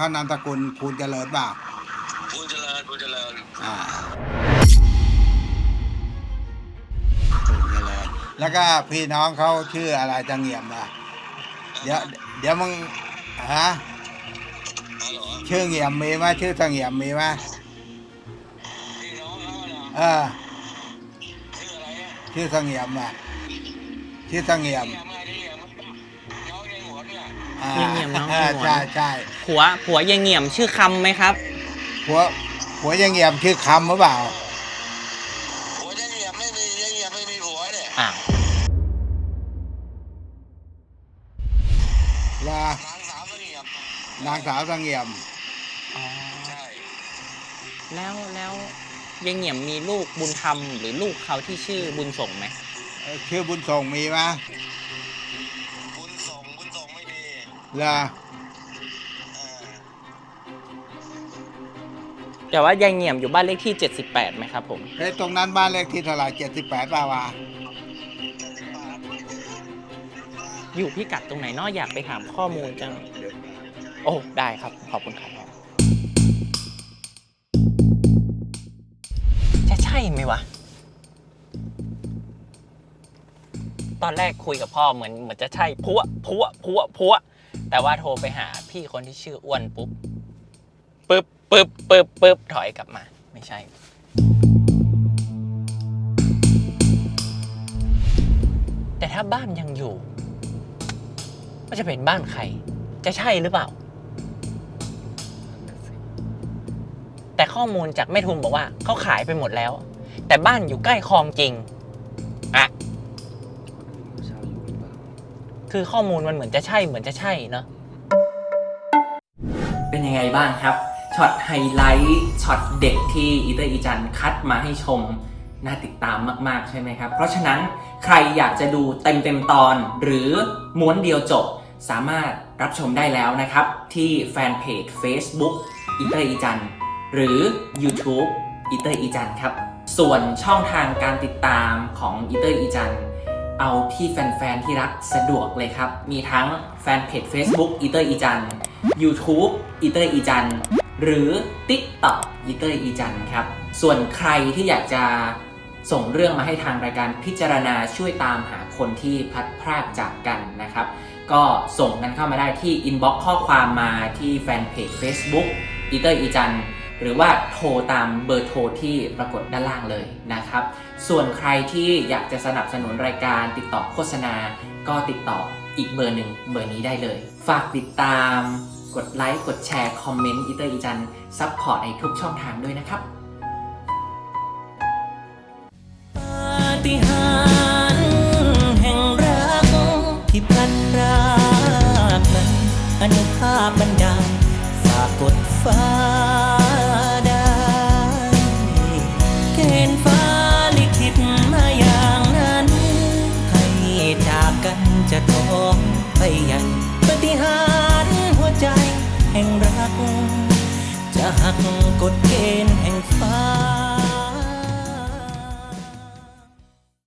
เขานามสกุลภูลเจริญเปล่าพูนเจริญพูนเจริญอ่าภูลเจริญแล้วก็พี่น้องเขาชื่ออะไรจะเงียบอะเดี๋ยวเดี๋ยวมึงฮะฮัลโหลชื่อเงียบมีไหมชื่อเสงี่ยมมีไหมพี่น้องเขาเนาะเออชื่ออะไรอะชื่อเสงี่ยมอะชื่อเสงี่ยมเนี่ยมาดิ เนี่ยอ่าเงียบๆน้องเออหัวใช่ใช่ผัวผัวยายเงี่ยมชื่อคำไหมครับหัวหัวยังเงียบชื่อคำหรือเปล่าหัวยังเหยียบไม่มียังเหยียบไม่มีหัวเนี่ยอ้าวลานางสาวก็เหยียบนางสาวเสงี่ยมอ๋อใช่แล้วแล้วยายเงี่ยมมีลูกบุญธรรมหรือลูกเขาที่ชื่อบุญส่งไหมเอ่อชื่อบุญส่งมีไหม มีเหรอเออแต่ว่ายายเงี่ยมอยู่บ้านเลขที่ 78ไหมครับผมเฮ้ยตรงนั้นบ้านเลขที่เท่าไหร่เจ็ดสิบแปดป่าวะอยู่พิกัดตรงไหนเนอะอยากไปถามข้อมูลจัง โอ้ ได้ครับ ขอบคุณครับจะใช่ไหมวะ ตอนแรกคุยกับพ่อเหมือนเหมือนจะใช่พัวพัวพัวพัว แต่ว่าโทรไปหาพี่คนที่ชื่ออ้วนปุ๊บปึ๊บปึ๊บปึ๊บปึ๊บถอยกลับมา ไม่ใช่ แต่ถ้าบ้านยังอยู่ ก็จะเป็นบ้านใคร จะใช่หรือเปล่า แต่ข้อมูลจากแม่ทุมบอกว่าเขาขายไปหมดแล้ว แต่บ้านอยู่ใกล้คลองจริงอะ คือข้อมูลมันเหมือนจะใช่เหมือนจะใช่เนาะเป็นยังไงบ้างครับช็อตไฮไลท์ช็อตเด็กที่อีเตอร์อีจันคัดมาให้ชมน่าติดตามมากๆใช่ไหมครับ เพราะฉะนั้นใครอยากจะดูเต็มๆตอน หรือม้วนเดียวจบสามารถรับชมได้แล้วนะครับ ที่แฟนเพจ Facebook อีเตอร์อีจันหรือ YouTube อีเตอร์อีจันครับ ส่วนช่องทางการติดตามของอีเตอร์อีจัน เอาที่แฟน ๆ ที่รักสะดวกเลยครับ มีทั้งแฟนเพจ Facebook อีเตอร์อีจัน YouTube อีเตอร์อีจัน หรือ TikTok อีเตอร์อีจันครับ ส่วนใครที่อยากจะส่งเรื่องมาให้ทางรายการพิจารณาช่วยตามหาคนที่พัดพรากจากกันนะครับ ก็ส่งกันเข้ามาได้ที่ inbox ข้อความมาที่แฟนเพจ Facebook อีเตอร์อีจัน หรือว่าโทรตามเบอร์โทรที่ปรากฏด้านล่างเลยนะครับ ส่วนใครที่อยากจะสนับสนุนรายการติดต่อโฆษณา ก็ติดต่ออีกเบอร์หนึ่งเบอร์นี้ได้เลย ฝากติดตาม กดไลค์ กดแชร์ คอมเมนต์อีเตอร์อีจันซัพพอร์ตในทุกช่องทางด้วยนะครับปาฏิหาริย์แห่งรักที่พลันรากนั้นอนุภาพบันดา จากกันจะท้องไปยังปฏิหารหัวใจแห่งรัก จะหักกฎเกณฑ์แห่งฟ้า